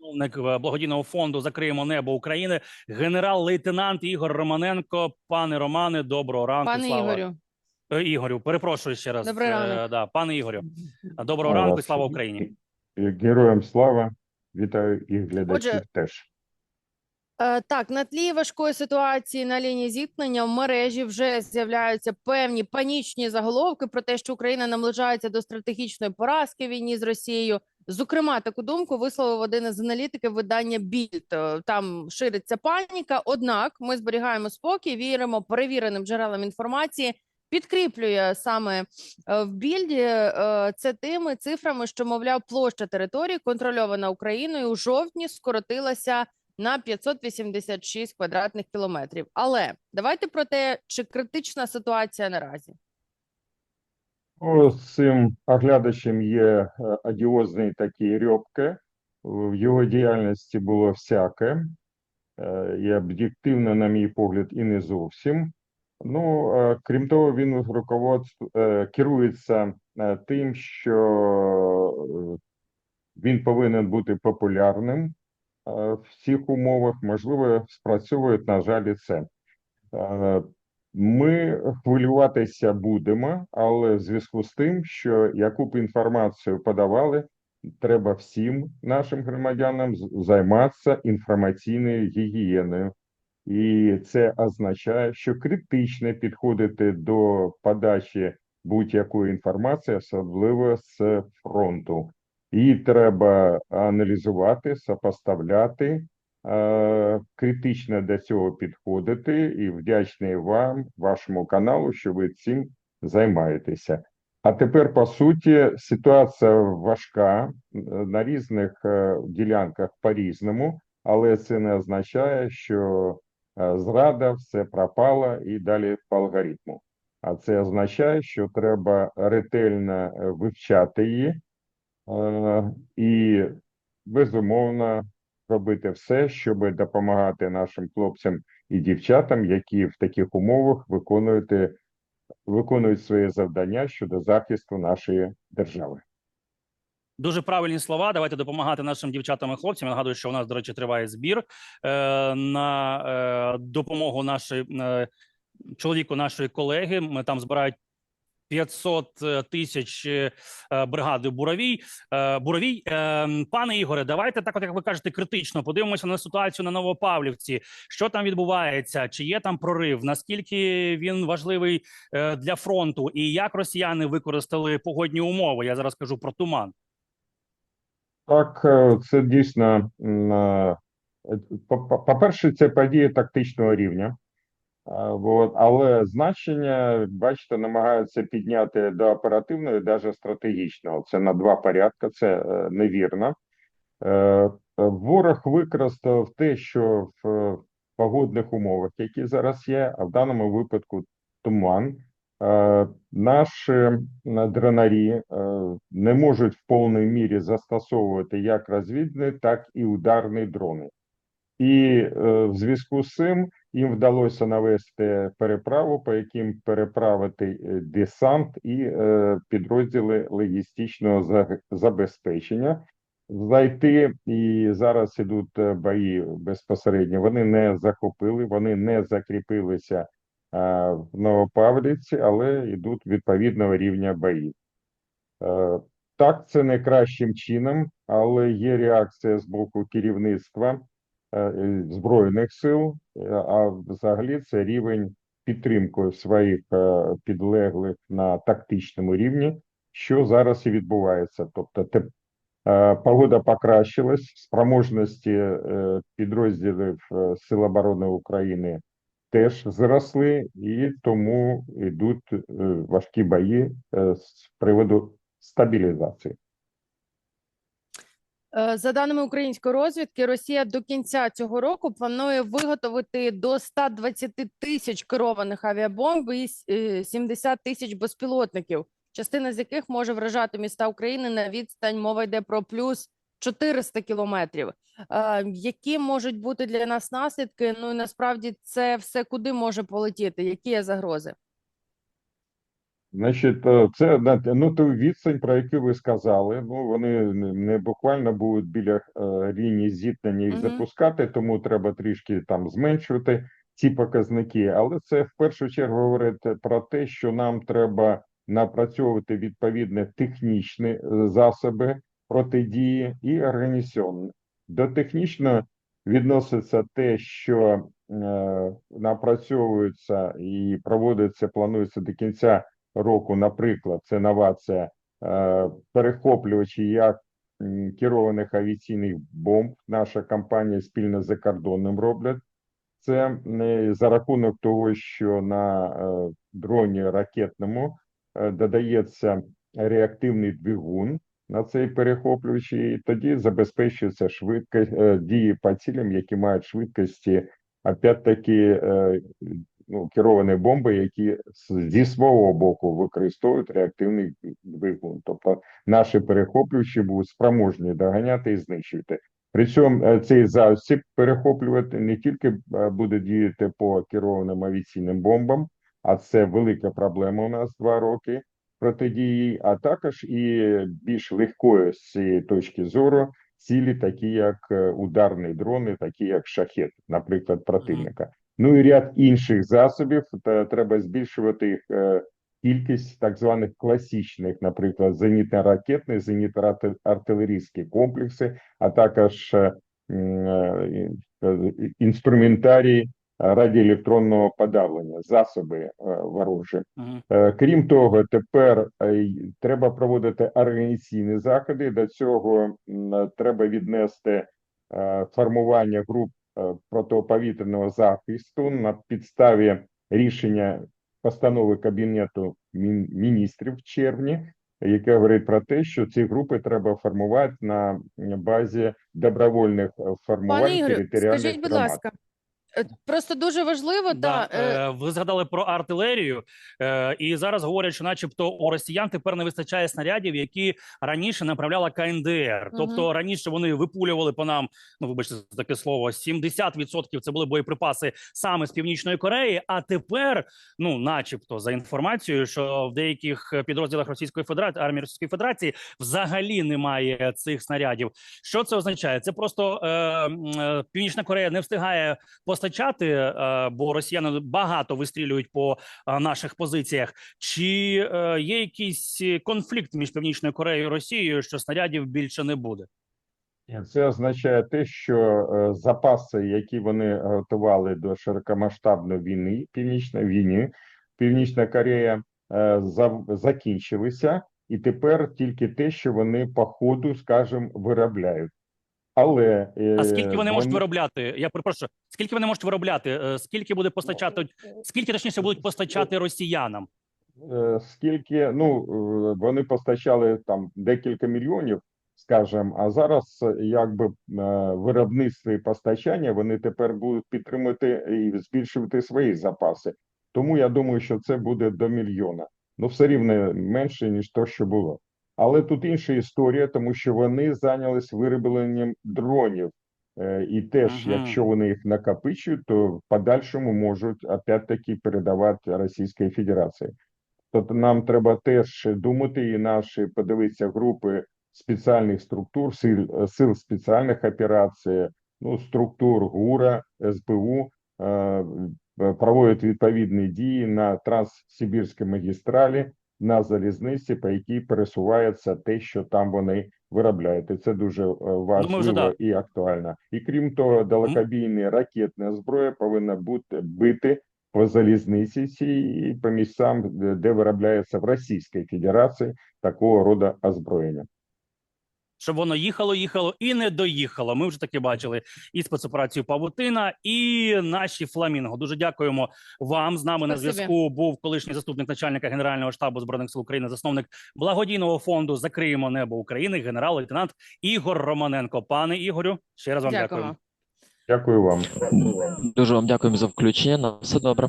Засновник е, благодійного фонду Закриємо небо України, генерал-лейтенант Ігор Романенко. Пане Романе, доброго ранку. Пане слава Ігорю, Е, Ігорю. Перепрошую ще раз. Добрий Е, ранок. Да, пане Ігорю, доброго ранку і слава. Україні. Героям слава. Вітаю і глядачів Отже, теж. Е, Так, на тлі важкої ситуації на лінії зіткнення в мережі вже з'являються певні панічні заголовки про те, що Україна наближається до стратегічної поразки війні з Росією. Зокрема, таку думку висловив один із аналітиків видання Більд. Е, Там шириться паніка. Однак ми зберігаємо спокій, віримо перевіреним джерелам інформації. Підкріплює саме е, в більді це тими цифрами, що мовляв, площа території, контрольована Україною у жовтні, скоротилася на 586 квадратних кілометрів. Але давайте про те, чи критична ситуація наразі. З цим оглядачем є е, одіозний такий Рьопке. В його діяльності було всяке. Е, І об'єктивно, на мій погляд, і не зовсім. Ну, е, крім того, він руководств е, керується тим, що він повинен бути популярним в цих умовах. Можливо, спрацьовує, на жаль, це. Е, Ми хвилюватися будемо, але в зв'язку з тим, що яку б інформацію подавали, треба всім нашим громадянам займатися інформаційною гігієною. І це означає, що критично підходити до подачі будь-якої інформації, особливо з фронту. Її треба аналізувати, сопоставляти, е, критично до цього підходити, і вдячний вам, вашому каналу, що ви цим займаєтеся. А тепер, по суті, ситуація важка е, на різних е, ділянках по-різному, але це не означає, що зрада, все пропало і далі по алгоритму. А це означає, що треба ретельно вивчати її і безумовно робити все, щоб допомагати нашим хлопцям і дівчатам, які в таких умовах виконують, виконують свої завдання щодо захисту нашої держави. Дуже правильні слова. Давайте допомагати нашим дівчатам і хлопцям. Я нагадую, що у нас, до речі, триває збір е, на е, допомогу нашої е, чоловіку нашої колеги. Ми там збирають 500 тисяч е, бригади Буровій. Е, Буровій, Е, пане Ігоре, давайте так, от як ви кажете, критично подивимося на ситуацію на Новопавлівці. Що там відбувається? Чи є там прорив? Наскільки він важливий е, для фронту? І як росіяни використали погодні умови? Я зараз кажу про туман. Так, е, це дійсно, е, по- по-перше, це події тактичного рівня. А, Вот, але значення, бачите, намагаються підняти до оперативного і навіть стратегічного. Це на два порядки, це е, невірно. Е, Ворог використав те, що в е, погодних умовах, які зараз є, а в даному випадку туман. Наші е, не можуть в повній мірі застосовувати як розвідні, так і ударні дрони. І е, в зв'язку з цим їм вдалося навести переправу, по яким переправити е, десант і е, підрозділи логістичного забезпечення. Зайти і зараз ідуть бої безпосередньо. Вони не захопили, вони не закріпилися в Новопавлівці, але йдуть відповідного рівня боїв. Е, Так, це не кращим чином, але є реакція з боку керівництва Збройних сил, е, а взагалі це рівень підтримки своїх е, підлеглих на тактичному рівні, що зараз і відбувається. Тобто, те, е, погода покращилась, спроможності е, підрозділів е, Сил оборони України теж зросли, і тому йдуть е, важкі бої е, з приводу стабілізації. Е, За даними української розвідки, Росія до кінця цього року планує виготовити до 120 тисяч керованих авіабомб і с- е, 70 тисяч безпілотників, частина з яких може вражати міста України на відстань. Мова йде про плюс 400 кілометрів. Е, Які можуть бути для нас наслідки? Ну і насправді це все куди може полетіти? Які є загрози? Значить, е, це ну, ту відстань, про яку ви сказали. Ну, вони не буквально будуть біля е, лінії зіткнення їх Мгм. запускати, тому треба трішки там зменшувати ці показники. Але це в першу чергу говорить про те, що нам треба напрацьовувати відповідні технічні е, засоби протидії і організаційні. До технічно відноситься те, що е, напрацьовується і проводиться, планується до кінця року, наприклад, це новація е, перехоплювачі як керованих авіаційних бомб. Наша компанія спільно з закордонним роблять. Це за рахунок того, що на е, дроні ракетному е, додається реактивний двигун на цей перехоплювач, і тоді забезпечується швидкість дії по цілям, які мають швидкості, опять-таки, ну, керовані бомби, які зі свого боку використовують реактивний двигун. Тобто наші перехоплювачі будуть спроможні доганяти і знищувати. При цьому е, цей засіб перехоплювати не тільки е, буде діяти по керованим авіаційним бомбам, а це велика проблема у нас два роки протидії, а також і більш легкою з цієї точки зору цілі, такі як е, ударні дрони, такі як шахет, наприклад, противника. Ну і ряд інших засобів. Та треба збільшувати їх е, кількість так званих класичних, наприклад, зенітно-ракетні, зенітно-артилерійські комплекси, а також е, е, інструментарій радіоелектронного подавлення, засоби е, ворожі. Е, Крім того, тепер е, треба проводити організаційні заходи. До цього треба віднести формування груп протиповітряного захисту на підставі рішення постанови Кабінету міністрів в червні, яке говорить про те, що ці групи треба формувати на базі добровольних е, формувань Пане Ігорю, територіальних скажіть, будь ласка, е, просто дуже важливо, Да, та, е, е, ви згадали про артилерію, е, і зараз говорять, що, начебто, у росіян тепер не вистачає снарядів, які раніше направляла КНДР. Мгм. Тобто раніше вони випулювали по нам, ну вибачте за таке слово, 70% це були боєприпаси саме з північної Кореї. А тепер, ну, начебто, за інформацією, що в деяких підрозділах Російської Федерації армії Російської Федерації взагалі немає цих снарядів. Що це означає? Це просто е, е, Північна Корея не встигає постачати, е, бо росіяни багато вистрілюють по е, наших позиціях. Чи е, є якийсь конфлікт між Північною Кореєю і Росією, що снарядів більше не буде? Це означає те, що запаси, які вони готували до широкомасштабної війни, північної війни, Північна Корея закінчилися, і тепер тільки те, що вони по ходу, скажімо, виробляють. Але е, А скільки вони можуть виробляти? Я перепрошую, скільки вони можуть виробляти? Е, Скільки буде постачати? Скільки точніше будуть постачати росіянам? Е, скільки ну е, вони постачали там декілька мільйонів, скажімо, а зараз е, якби е, виробництво і постачання вони тепер будуть підтримувати і збільшувати свої запаси. Тому я думаю, що це буде до мільйона. Ну все рівно менше ніж то, що було. Але тут інша історія, тому що вони зайнялись виробленням дронів. Е, І теж, Мгм. якщо вони їх накопичують, то в подальшому можуть опять-таки передавати Російській Федерації. Тобто нам треба теж думати і наші подивитися групи спеціальних структур, сил, сил спеціальних операцій, ну, структур ГУРа, СБУ, е, проводять відповідні дії на Транссибірській магістралі, на залізниці, по якій пересувається те, що там вони виробляють. І це дуже е, важливо вже да. і актуально. І крім того, далекобійна ракетна зброя повинна бути бити по залізниці і по місцям, де виробляється в Російській Федерації такого роду озброєння. Щоб воно їхало, їхало і не доїхало. Ми вже таки бачили і спецоперацію Павутина, і наші фламінго. Дуже дякуємо вам. З нами на зв'язку був колишній заступник начальника Генерального штабу збройних сил України, засновник благодійного фонду Закриємо небо України, генерал-лейтенант Ігор Романенко. Пане Ігорю, ще раз вам Дякуємо. дякую. Дякую вам. Дуже вам дякуємо за включення. На все добре.